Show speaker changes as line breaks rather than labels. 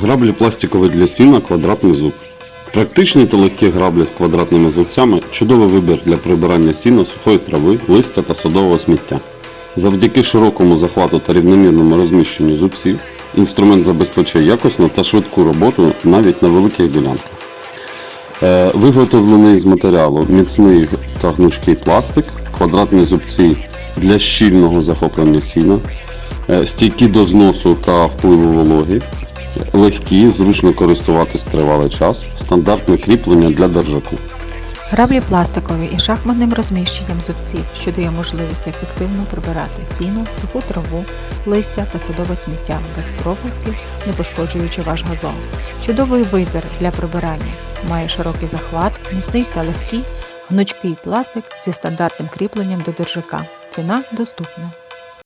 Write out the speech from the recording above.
Граблі пластикові для сіна, квадратний зуб. Практичні та легкі граблі з квадратними зубцями чудовий вибір для прибирання сіна, сухої трави, листя та садового сміття. Завдяки широкому захвату та рівномірному розміщенню зубців інструмент забезпечує якісну та швидку роботу навіть на великих ділянках. Е, Виготовлений з матеріалу міцний та гнучкий пластик, квадратні зубці для щільного захоплення сіна, е, стійкі до зносу та впливу вологи, легкі, зручно користуватись тривалий час, стандартне кріплення для держаку.
Граблі пластикові із шахматним розміщенням зубців, що дає можливість ефективно прибирати сіно, суху траву, листя та садове сміття без пропусків, не пошкоджуючи ваш газон. Чудовий вибір для прибирання. Має широкий захват, міцний та легкий, гнучкий пластик зі стандартним кріпленням до держака. Ціна доступна.